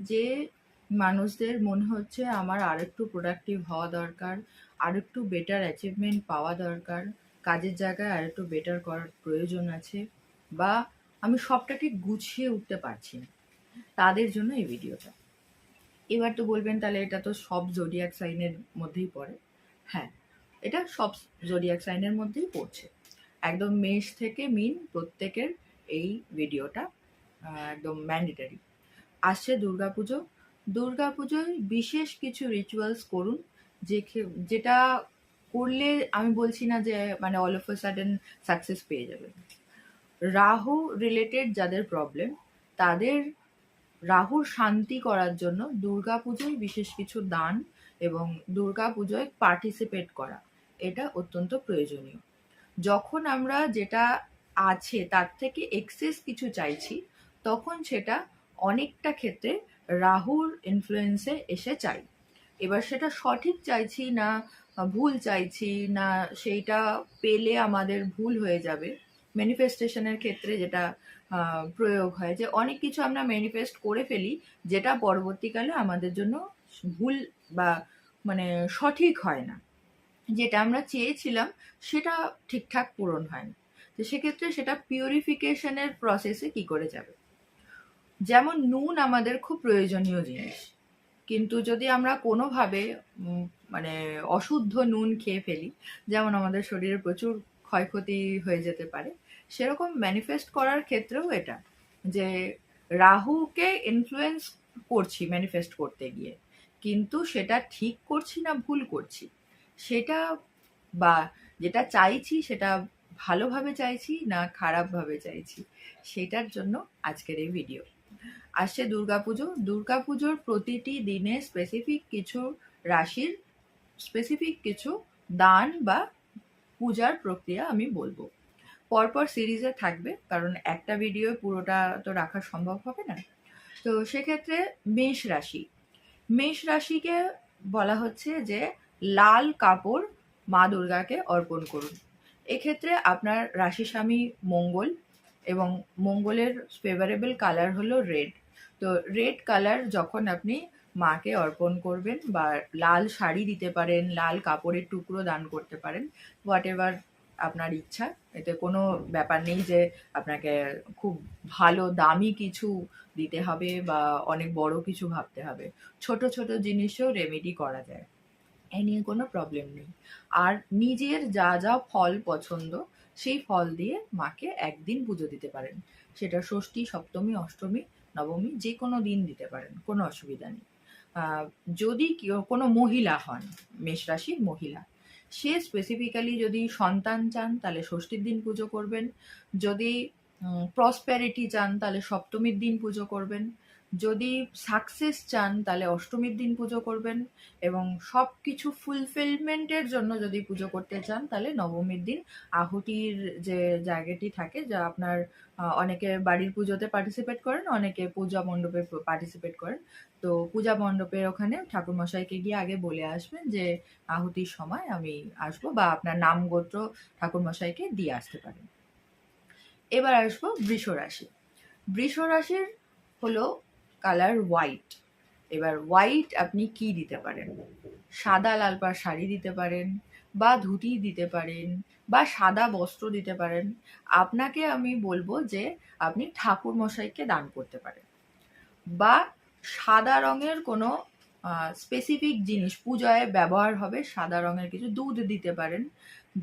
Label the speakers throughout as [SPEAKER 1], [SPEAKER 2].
[SPEAKER 1] যে মানুষদের মনে হচ্ছে আমার আরেকটু প্রোডাক্টিভ হওয়া দরকার, আরেকটু বেটার অ্যাচিভমেন্ট পাওয়া দরকার, কাজের জায়গায় আরেকটু বেটার করার প্রয়োজন আছে বা আমি সবটাকে গুছিয়ে উঠতে পারছি না। তাদের জন্য এই ভিডিওটা। এবার তো বলবেন তাহলে এটা তো সব জোডিয়াক সাইনের মধ্যেই পড়ে। হ্যাঁ এটা সব জোডিয়াক সাইনের মধ্যেই পড়ছে। একদম মেষ থেকে মিন প্রত্যেকের এই ভিডিওটা একদম ম্যান্ডেটারি আসছে দুর্গাপুজো। দুর্গাপুজোয় বিশেষ কিছু রিচুয়ালস করুন, যে যেটা করলে আমি বলছি না যে মানে all of a sudden success পেয়ে যাবেন। রাহু রিলেটেড যাদের প্রবলেম তাদের রাহুর শান্তি করার জন্য দুর্গাপুজোয় বিশেষ কিছু দান এবং দুর্গাপুজোয় পার্টিসিপেট করা, এটা অত্যন্ত প্রয়োজনীয়। যখন আমরা যেটা আছে, তার থেকে এক্সেস কিছু চাইছি, তখন সেটা অনেকটা ক্ষেত্রে রাহুর ইনফ্লুয়েন্সে এসে চাই। এবার সেটা সঠিক চাইছি না ভুল চাইছি না, সেইটা পেলে আমাদের ভুল হয়ে যাবে। ম্যানিফেস্টেশনের ক্ষেত্রে যেটা প্রয়োগ হয় যে অনেক কিছু আমরা ম্যানিফেস্ট করে ফেলি, যেটা পরবর্তীকালে আমাদের জন্য ভুল বা মানে সঠিক হয় না। যেটা আমরা চেয়েছিলাম, সেটা ঠিকঠাক পূরণ হয় না। তো সেক্ষেত্রে সেটা পিউরিফিকেশনের প্রসেসে কি করে যাবে? যেমন নুন আমাদের খুব প্রয়োজনীয় জিনিস। কিন্তু যদি আমরা কোনোভাবে মানে অশুদ্ধ নুন খেয়ে ফেলি, যেমন আমাদের শরীরে প্রচুর ক্ষয়ক্ষতি হয়ে যেতে পারে, সেরকম ম্যানিফেস্ট করার ক্ষেত্রেও এটা, যে রাহুকে ইনফ্লুয়েন্স করছি ম্যানিফেস্ট করতে গিয়ে। কিন্তু সেটা ঠিক করছি না ভুল করছি, সেটা বা যেটা চাইছি সেটা ভালোভাবে চাইছি না খারাপভাবে চাইছি, সেটার জন্য আজকের এই ভিডিও আসছে দুর্গাপুজো। দুর্গাপুজোর প্রতিটি দিনে স্পেসিফিক কিছু রাশির স্পেসিফিক কিছু দান বা পূজার প্রক্রিয়া আমি বলব। পরপর সিরিজে থাকবে, কারণ একটা ভিডিও পুরোটা তো রাখা সম্ভব হবে না। তো সেক্ষেত্রে মেষ রাশি। মেষ রাশিকে বলা হচ্ছে যে লাল কাপড় মা দুর্গাকে অর্পণ করুন। এক্ষেত্রে আপনার রাশি স্বামী মঙ্গল এবং মঙ্গলের ফেভারেবল কালার হলো রেড তো রেড কালার যখন আপনি মাকে অর্পণ করবেন বা লাল শাড়ি দিতে পারেন, লাল কাপড়ের টুকরো দান করতে পারেন হোয়াট এভার আপনার ইচ্ছা, এতে কোনো ব্যাপার নেই যে আপনাকে খুব ভালো দামি কিছু দিতে হবে বা অনেক বড় কিছু ভাবতে হবে। ছোট ছোট জিনিসও রেমেডি করা যায়। এ নিয়ে কোনো প্রবলেম নেই। আর নিজের যা যা ফল পছন্দ, সেই ফল দিয়ে মাকে একদিন পুজো দিতে পারেন। সেটা ষষ্ঠী, সপ্তমী, অষ্টমী নবমী যে কোনো দিন দিতে পারেন, কোনো অসুবিধা নেই। যদি কোনো মহিলা হন, মেষ রাশির মহিলা, সে স্পেসিফিক্যালি যদি সন্তান চান, তাহলে ষষ্ঠীর দিন পুজো করবেন। যদি প্রসপ্যারিটি চান, তাহলে সপ্তমীর দিন পুজো করবেন। যদি সাকসেস চান, তাহলে অষ্টমীর দিন পুজো করবেন এবং সব কিছু ফুলফিলমেন্টের জন্য যদি পুজো করতে চান, তাহলে নবমীর দিন আহুতির যে জায়গাটি থাকে, যা আপনার অনেকে বাড়ির পুজোতে পার্টিসিপেট করেন, অনেকে পূজা মণ্ডপে পার্টিসিপেট করেন। তো পূজা মণ্ডপের ওখানে ঠাকুরমশাইকে গিয়ে আগে বলে আসবেন যে, আহুতির সময় আমি আসব বা আপনার নাম গোত্র ঠাকুরমশাইকে দিয়ে আসতে পারেন। এবার আসব বৃষ রাশি বৃষ রাশির হলো কালার হোয়াইট। এবার হোয়াইট আপনি কি দিতে পারেন? সাদা লাল পাড় শাড়ি দিতে পারেন বা ধুতি দিতে পারেন বা সাদা বস্ত্র দিতে পারেন। আপনাকে আমি বলব যে আপনি ঠাকুর মশাইকে দান করতে পারেন। বা সাদা রঙের কোনো স্পেসিফিক জিনিস, পূজায় ব্যবহার হবে সাদা রঙের কিছু দুধ দিতে পারেন,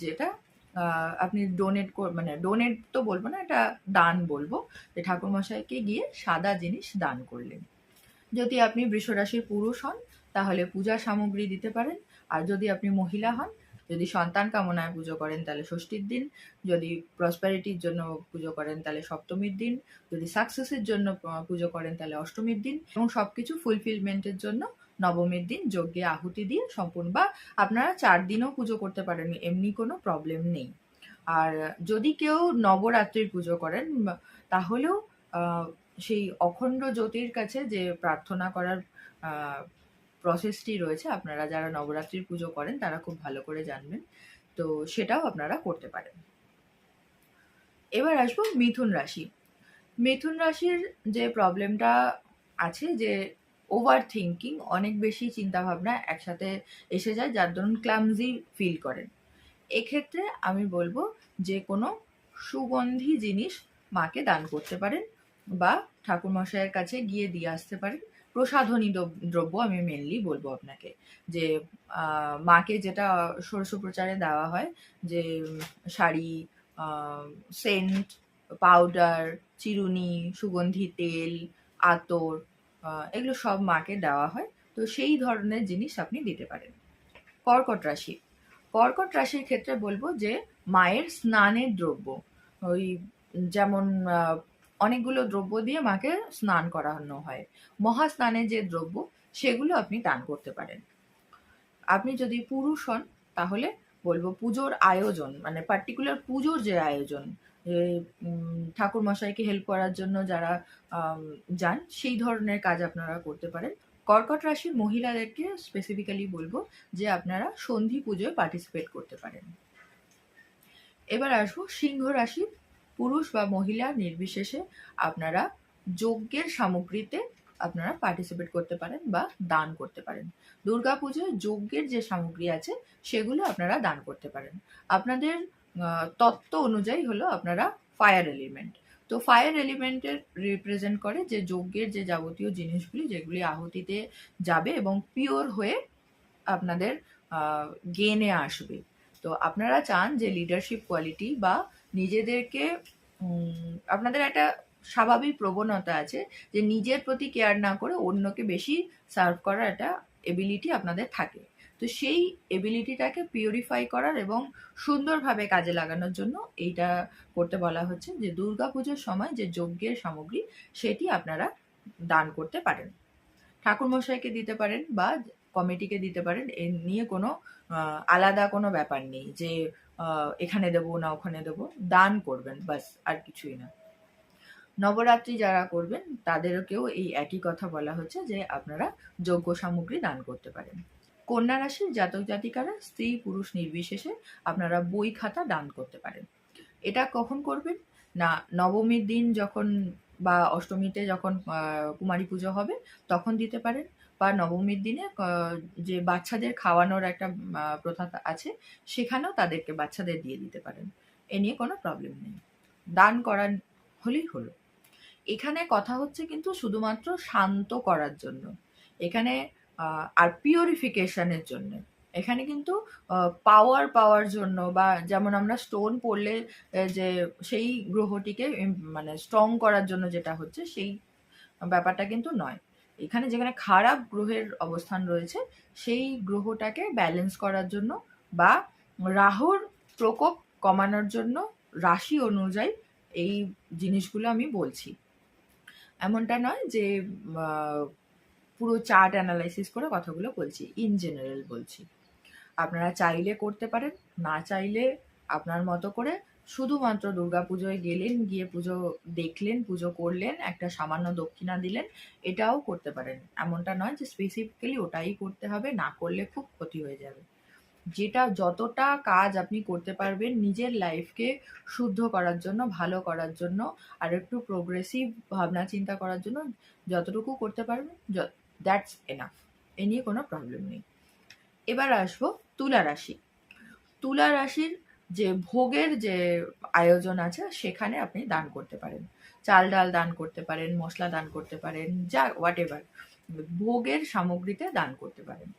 [SPEAKER 1] যেটা আপনি ডোনেট মানে ডোনেট তো বলব না, এটা দান বলব যে ঠাকুরমশাইকে গিয়ে সাদা জিনিস দান করলেন। যদি আপনি বৃষরাশির পুরুষ হন, তাহলে পূজা সামগ্রী দিতে পারেন। আর যদি আপনি মহিলা হন, যদি সন্তান কামনায় পুজো করেন, তাহলে ষষ্ঠীর দিন। যদি প্রসপ্যারিটির জন্য পুজো করেন, তাহলে সপ্তমীর দিন। যদি সাকসেসের জন্য পুজো করেন, তাহলে অষ্টমীর দিন। এবং সব কিছু ফুলফিলমেন্টের জন্য নবমীর দিন যজ্ঞে আহুতি দিয়ে সম্পূর্ণ বা আপনারা চার দিনও পুজো করতে পারেন এমনি কোনো প্রবলেম নেই। আর যদি কেউ নবরাত্রির পুজো করেন তাহলেও সেই অখণ্ড জ্যোতির কাছে যে প্রার্থনা করার প্রসেসটি রয়েছে, আপনারা যারা নবরাত্রির পুজো করেন, তারা খুব ভালো করে জানবেন। তো সেটাও আপনারা করতে পারেন। এবার আসব মিথুন রাশি। মিথুন রাশির যে প্রবলেমটা আছে যে ওভার থিঙ্কিং অনেক বেশি চিন্তাভাবনা একসাথে এসে যায়, যার দরুন ক্লামজি ফিল করেন। এক্ষেত্রে আমি বলব যে, কোনো সুগন্ধি জিনিস মাকে দান করতে পারেন বা ঠাকুরমশাইয়ের কাছে গিয়ে দিয়ে আসতে পারেন। প্রসাধনী দ্রব- দ্রব্য আমি মেনলি বলব আপনাকে যে মাকে যেটা প্রচারে দেওয়া হয় যে, শাড়ি সেন্ট পাউডার চিরুনি, সুগন্ধি, তেল, আতর এগুলো সব মাকে দেওয়া হয়। তো সেই ধরনের জিনিস আপনি দিতে পারেন। কর্কট রাশি। কর্কট রাশির ক্ষেত্রে বলব যে, মায়ের স্নানের দ্রব্য। ওই যেমন অনেকগুলো দ্রব্য দিয়ে মাকে স্নান করানো হয়। মহা স্নানের যে দ্রব্য, সেগুলো আপনি দান করতে পারেন। আপনি যদি পুরুষ হন, তাহলে বলব পুজোর আয়োজন মানে পার্টিকুলার পুজোর যে আয়োজন ঠাকুর মশাইকে হেল্প করার জন্য যারা যান, সেই ধরনের কাজ আপনারা করতে পারেন। কর্কট রাশির মহিলাদেরকে স্পেসিফিক্যালি বলব যে আপনারা সন্ধি পুজোয় পার্টিসিপেট করতে পারেন। এবার আসব সিংহ রাশির পুরুষ বা মহিলা নির্বিশেষে আপনারা যজ্ঞের সামগ্রীতে আপনারা পার্টিসিপেট করতে পারেন বা দান করতে পারেন। দুর্গাপুজোয় যজ্ঞের যে সামগ্রী আছে সেগুলো আপনারা দান করতে পারেন। আপনাদের তত্ত্ব অনুযায়ী হলো আপনারা ফায়ার এলিমেন্ট তো ফায়ার এলিমেন্টের রিপ্রেজেন্ট করে যে যজ্ঞের যে যাবতীয় জিনিসগুলি যেগুলি আহুতিতে যাবে এবং পিওর হয়ে আপনাদের গেনে আসবে। তো আপনারা চান যে লিডারশিপ কোয়ালিটি বা নিজেদেরকে আপনাদের একটা স্বাভাবিক প্রবণতা আছে যে নিজের প্রতি কেয়ার না করে অন্যকে বেশি সার্ভ করার একটা এবিলিটি আপনাদের থাকে। তো সেই এবিলিটিটাকে পিউরিফাই করার এবং সুন্দরভাবে কাজে লাগানোর জন্য এইটা করতে বলা হচ্ছে যে দুর্গা পুজোর সময় যে যজ্ঞের সামগ্রী, সেটি আপনারা দান করতে পারেন। ঠাকুরমশাইকে দিতে পারেন বা কমিটিকে দিতে পারেন, এ নিয়ে কোনো আলাদা কোনো ব্যাপার নেই যে এখানে দেবো না ওখানে দেবো, দান করবেন বাস আর কিছুই না। নবরাত্রি যারা করবেন, তাদেরকেও এই একই কথা বলা হচ্ছে যে আপনারা যজ্ঞ সামগ্রী দান করতে পারেন। কন্যা রাশির জাতক জাতিকারা, স্ত্রী, পুরুষ নির্বিশেষে আপনারা বই খাতা দান করতে পারেন। এটা কখন করবেন? না, নবমীর দিন যখন বা অষ্টমীতে যখন কুমারী পুজো হবে, তখন দিতে পারেন। বা নবমীর দিনে যে বাচ্চাদের খাওয়ানোর একটা প্রথা আছে, সেখানেও তাদেরকে বাচ্চাদের দিয়ে দিতে পারেন। এ নিয়ে কোনো প্রবলেম নেই। দান করার হলেই হলো। এখানে কথা হচ্ছে কিন্তু শুধুমাত্র শান্ত করার জন্য। এখানে আর পিওরিফিকেশনের জন্য। এখানে কিন্তু পাওয়ার পাওয়ার জন্য বা যেমন আমরা স্টোন পড়লে যে সেই গ্রহটিকে মানে স্ট্রং করার জন্য যেটা হচ্ছে সেই ব্যাপারটা কিন্তু নয়। এখানে যেখানে খারাপ গ্রহের অবস্থান রয়েছে, সেই গ্রহটাকে ব্যালেন্স করার জন্য বা রাহুর প্রকোপ কমানোর জন্য রাশি অনুযায়ী এই জিনিসগুলো আমি বলছি। এমনটা নয় যে পুরো চার্ট অ্যানালাইসিস করে কথাগুলো বলছি ইন জেনারেল বলছি। আপনারা চাইলে করতে পারেন, না চাইলে আপনার মতো করে শুধুমাত্র দুর্গাপুজোয় গেলেন, গিয়ে পুজো দেখলেন, পুজো করলেন, একটা সামান্য দক্ষিণা দিলেন, এটাও করতে পারেন। এমনটা নয় যে স্পেসিফিক্যালি ওটাই করতে হবে, না করলে খুব ক্ষতি হয়ে যাবে। যেটা যতটা কাজ আপনি করতে পারবেন নিজের লাইফকে শুদ্ধ করার জন্য, ভালো করার জন্য, আর একটু প্রোগ্রেসিভ ভাবনা চিন্তা করার জন্য, যতটুকু করতে পারবেন দ্যাটস এনাফ এ নিয়ে কোনো প্রবলেম নেই। এবার আসব তুলা রাশি। তুলা রাশির যে ভোগের যে আয়োজন আছে, সেখানে আপনি দান করতে পারেন। চাল ডাল দান করতে পারেন, মশলা দান করতে পারেন, যা হোয়াট এভার ভোগের সামগ্রীতে দান করতে পারেন।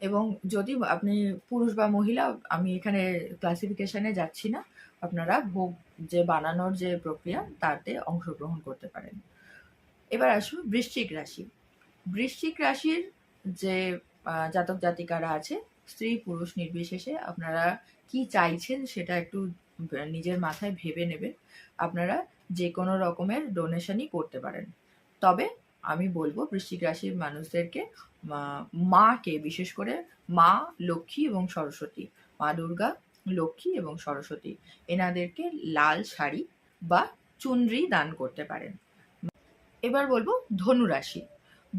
[SPEAKER 1] এবং যদি আপনি পুরুষ বা মহিলা, আমি এখানে ক্লাসিফিকেশনে যাচ্ছি না, আপনারা ভোগ যে বানানোর যে প্রক্রিয়া, তাতে অংশগ্রহণ করতে পারেন। এবার আসব বৃশ্চিক রাশি। বৃশ্চিক রাশির যে জাতক জাতিকারা আছে, স্ত্রী পুরুষ নির্বিশেষে, আপনারা কি চাইছেন সেটা একটু নিজের মাথায় ভেবে নেবেন। আপনারা যে কোনো রকমের ডোনেশনই করতে পারেন। তবে আমি বলব, বৃশ্চিক রাশির মানুষদেরকে মাকে বিশেষ করে মা, লক্ষ্মী এবং সরস্বতী, মা দুর্গা, লক্ষ্মী এবং সরস্বতী, এনাদেরকে লাল শাড়ি বা চুনরি দান করতে পারেন। এবার বলব, ধনু রাশি।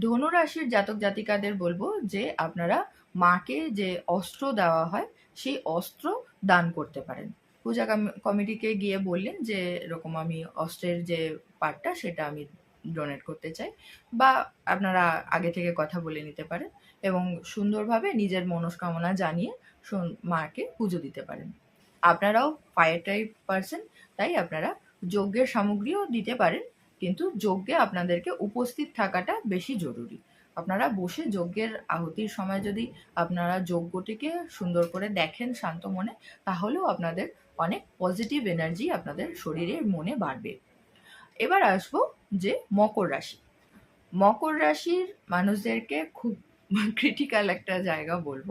[SPEAKER 1] ধনু রাশির জাতক জাতিকাদের বলব যে আপনারা মাকে যে অস্ত্র দেওয়া হয়, সেই অস্ত্র দান করতে পারেন। পূজা কমি- কমিটিকে গিয়ে বললেন যে এরকম আমি অস্ত্রের যে পার্টটা সেটা আমি ডোনেট করতে চাই বা আপনারা আগে থেকে কথা বলে নিতে পারেন এবং সুন্দরভাবে নিজের মনস্কামনা জানিয়ে মাকে পুজো দিতে পারেন। আপনারাও ফায়ার টাইপ পারসন তাই আপনারা যজ্ঞের সামগ্রীও দিতে পারেন। কিন্তু যজ্ঞে আপনাদেরকে উপস্থিত থাকাটা বেশি জরুরি। আপনারা বসে যজ্ঞের আহুতির সময় যদি আপনারা যজ্ঞটিকে সুন্দর করে দেখেন শান্ত মনে, তাহলেও আপনাদের অনেক পজিটিভ এনার্জি আপনাদের শরীরে মনে বাড়বে। এবার আসব যে মকর রাশি। মকর রাশির মানুষদেরকে খুব ক্রিটিক্যাল একটা জায়গা বলব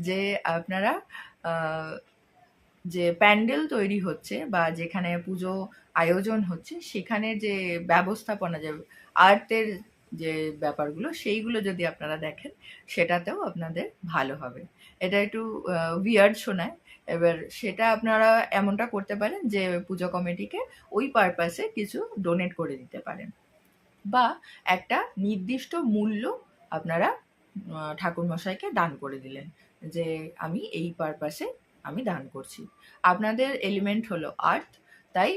[SPEAKER 1] যে আপনারা যে প্যান্ডেল তৈরি হচ্ছে বা যেখানে পুজো আয়োজন হচ্ছে, সেখানে যে ব্যবস্থাপনা, যে আর্টের যে ব্যাপারগুলো, সেইগুলো যদি আপনারা দেখেন, সেটাতেও আপনাদের ভালো হবে। এটা একটু উইয়ার্ড শোনায়। এবার সেটা আপনারা এমনটা করতে পারেন যে পুজো কমিটিকে ওই পারপাসে কিছু ডোনেট করে দিতে পারেন। বা একটা নির্দিষ্ট মূল্য আপনারা ঠাকুরমশাইকে দান করে দিলেন যে আমি এই পারপাসে আমি দান করছি। আপনাদের এলিমেন্ট হলো আর্থ তাই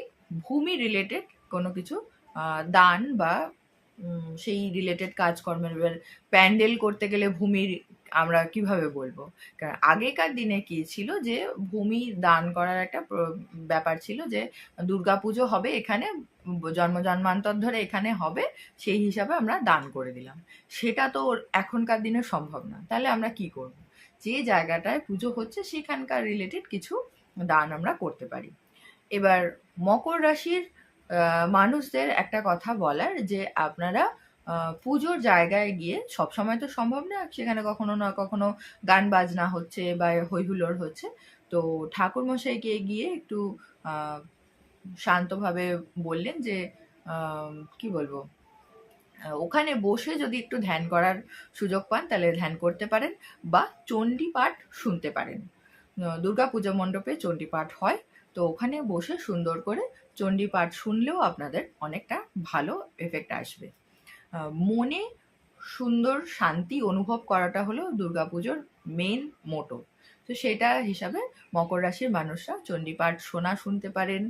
[SPEAKER 1] ভূমি রিলেটেড কোনো কিছু দান বা সেই রিলেটেড কাজকর্মের এবার প্যান্ডেল করতে গেলে ভূমির আমরা কীভাবে বলব? কারণ আগেকার দিনে কি ছিল যে, ভূমি দান করার একটা ব্যাপার ছিল যে, দুর্গাপুজো হবে এখানে, জন্ম জন্মান্তর ধরে এখানে হবে, সেই হিসাবে আমরা দান করে দিলাম। সেটা তো এখনকার দিনে সম্ভব না। তাহলে আমরা কি করব? যে জায়গাটায় পুজো হচ্ছে সেখানকার রিলেটেড কিছু দান আমরা করতে পারি। এবার মকর রাশির মানুষদের একটা কথা বলার যে আপনারা পুজোর জায়গায় গিয়ে সব সময় তো সম্ভব না সেখানে কখনো না কখনো গান বাজনা হচ্ছে বা হই হুল্লোড় হচ্ছে। তো ঠাকুর মশাইকে গিয়ে একটু শান্তভাবে বললেন যে কি বলব? ওখানে বসে যদি একটু ধ্যান করার সুযোগ পান তাহলে ধ্যান করতে পারেন বা চণ্ডী পাঠ শুনতে পারেন। আহ, দুর্গা পুজো মণ্ডপে চণ্ডী পাঠ হয় তো ওখানে বসে সুন্দর করে চণ্ডী পাঠ শুনলেও আপনাদের অনেকটা ভালো এফেক্ট আসবে। মনে সুন্দর শান্তি অনুভব করাটা হলো দুর্গাপুজোর মেন মোটো তো সেটা হিসাবে মকর রাশির মানুষরা চণ্ডীপাঠ শোনা শুনতে পারেন।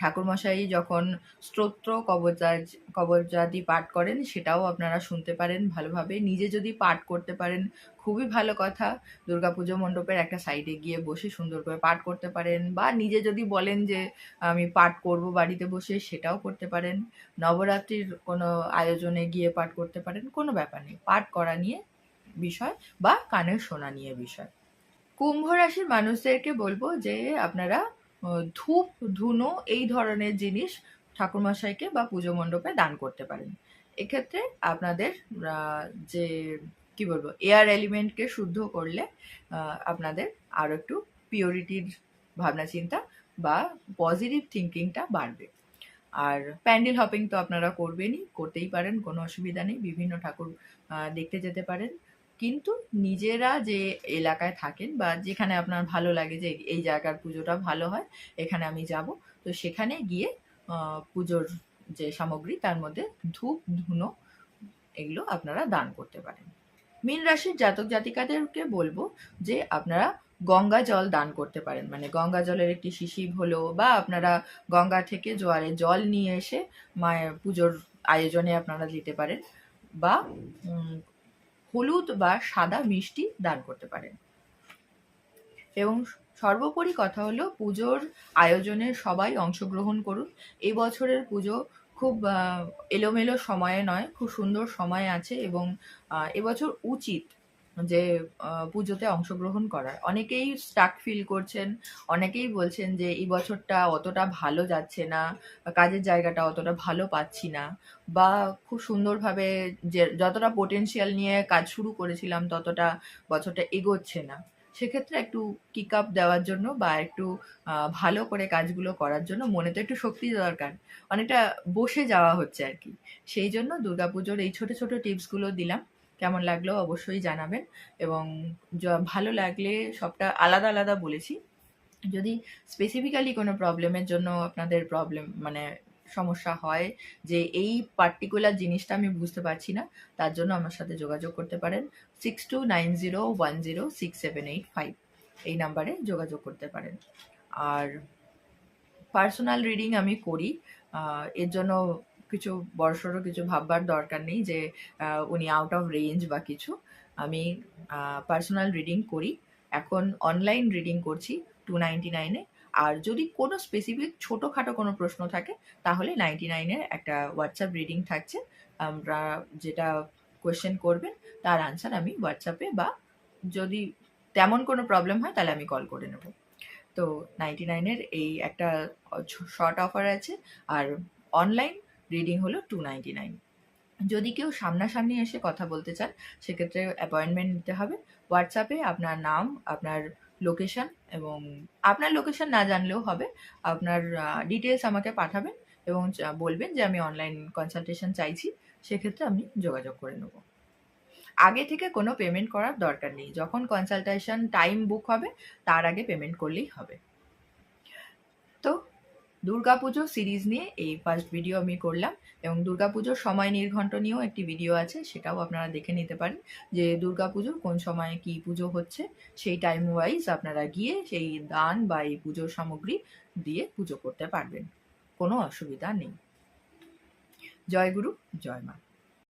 [SPEAKER 1] ঠাকুরমশাই যখন স্তোত্র কবচাজ কবচাদি পাঠ করেন, সেটাও আপনারা শুনতে পারেন ভালোভাবে। নিজে যদি পাঠ করতে পারেন, খুবই ভালো কথা। দুর্গাপুজো মণ্ডপের একটা সাইডে গিয়ে বসে সুন্দর করে পাঠ করতে পারেন বা নিজে যদি বলেন যে, আমি পাঠ করব বাড়িতে বসে, সেটাও করতে পারেন। নবরাত্রির কোনো আয়োজনে গিয়ে পাঠ করতে পারেন, কোনো ব্যাপার নেই। পাঠ করা নিয়ে বিষয় বা কানের শোনা নিয়ে বিষয়। কুম্ভ রাশির মানুষদেরকে বলব যে, আপনারা ধূপ, ধুনো এই ধরনের জিনিস ঠাকুরমশাইকে বা পুজো মণ্ডপে দান করতে পারেন। এক্ষেত্রে আপনাদের যে, কি বলব এয়ার এলিমেন্টকে শুদ্ধ করলে আপনাদের আরও একটু পিওরিটির ভাবনা চিন্তা বা পজিটিভ থিঙ্কিংটা বাড়বে। আর প্যান্ডেল হপিং তো আপনারা করবেনই, করতেই পারেন, কোনো অসুবিধা নেই। বিভিন্ন ঠাকুর দেখতে যেতে পারেন। কিন্তু নিজেরা যে এলাকায় থাকেন বা যেখানে আপনার ভালো লাগে যে এই জায়গার পুজোটা ভালো হয়, এখানে আমি যাব। তো সেখানে গিয়ে পুজোর যে সামগ্রী তার মধ্যে ধূপ, ধুনো এগুলো আপনারা দান করতে পারেন। মীন রাশির জাতক জাতিকাদেরকে বলব যে আপনারা গঙ্গা জল দান করতে পারেন। মানে গঙ্গা জলের একটি শিশির হলো বা আপনারা গঙ্গা থেকে জোয়ারে জল নিয়ে এসে মায়ের পুজোর আয়োজনে আপনারা দিতে পারেন বা হলুদ বা সাদা মিষ্টি দান করতে পারেন। এবং সর্বোপরি কথা হলো পুজোর আয়োজনে সবাই অংশগ্রহণ করুন। এই বছরের পুজো খুব এলোমেলো সময়ে নয়, খুব সুন্দর সময় আছে এবং এবছর উচিত যে পুজোতে অংশগ্রহণ করার। অনেকেই স্টাক ফিল করছেন, অনেকেই বলছেন যে, এই বছরটা অতটা ভালো যাচ্ছে না, কাজের জায়গাটা অতটা ভালো পাচ্ছি না। বা খুব সুন্দরভাবে যে, যতটা পোটেনশিয়াল নিয়ে কাজ শুরু করেছিলাম, ততটা বছরটা এগোচ্ছে না। সেক্ষেত্রে একটু কিক আপ দেওয়ার জন্য বা একটু ভালো করে কাজগুলো করার জন্য মনে তো একটু শক্তি দরকার। অনেকটা বসে যাওয়া হচ্ছে আর কি। সেই জন্য দুর্গাপুজোর এই ছোট ছোট টিপসগুলো দিলাম। কেমন লাগল অবশ্যই জানাবেন এবং ভালো লাগলে সবটা আলাদা আলাদা বলেছি। যদি স্পেসিফিক্যালি কোনো প্রবলেমের জন্য আপনাদের প্রবলেম মানে সমস্যা হয় যে এই পার্টিকুলার জিনিসটা আমি বুঝতে পারছি না, তার জন্য আমার সাথে যোগাযোগ করতে পারেন। Six two nine zero one zero six seven eight five এই নাম্বারে যোগাযোগ করতে পারেন। আর পার্সোনাল রিডিং আমি করি এর জন্য কিছু বড়সড় কিছু ভাববার দরকার নেই যে উনি আউট অফ রেঞ্জ বা কিছু। আমি পার্সোনাল রিডিং করি। এখন অনলাইন রিডিং করছি টু নাইনটি নাইনে আর যদি কোনো স্পেসিফিক ছোটোখাটো কোনো প্রশ্ন থাকে, তাহলে নাইনটি নাইনের একটা হোয়াটসঅ্যাপ রিডিং থাকছে। আমরা যেটা কোয়েশ্চেন করবেন, তার আনসার আমি হোয়াটসঅ্যাপে বা যদি তেমন কোনো প্রবলেম হয়, তাহলে আমি কল করে নেব। তো নাইনটি নাইনের এই একটা শর্ট অফার আছে। আর অনলাইন রিডিং হলো টু নাইনটি নাইন যদি কেউ সামনাসামনি এসে কথা বলতে চান, সেক্ষেত্রে অ্যাপয়েন্টমেন্ট নিতে হবে। হোয়াটসঅ্যাপে আপনার নাম, আপনার লোকেশন এবং আপনার লোকেশন না জানলেও হবে। আপনার ডিটেলস আমাকে পাঠাবেন এবং বলবেন যে আমি অনলাইন কনসালটেশন চাইছি। সেক্ষেত্রে আমি যোগাযোগ করে নেব। আগে থেকে কোনো পেমেন্ট করার দরকার নেই। যখন কনসালটেশন টাইম বুক হবে, তার আগে পেমেন্ট করলেই হবে। দুর্গাপুজো সিরিজ নিয়ে এই ফার্স্ট ভিডিও আমি করলাম এবং দুর্গাপুজোর সময় নির্ঘণ্ট নিয়েও একটি ভিডিও আছে, সেটাও আপনারা দেখে নিতে পারেন যে দুর্গাপুজো কোন সময়ে কি পুজো হচ্ছে, সেই টাইম ওয়াইজ আপনারা গিয়ে সেই দান বা এই পুজোর সামগ্রী দিয়ে পুজো করতে পারবেন। কোনো অসুবিধা নেই। জয় গুরু, জয় মা।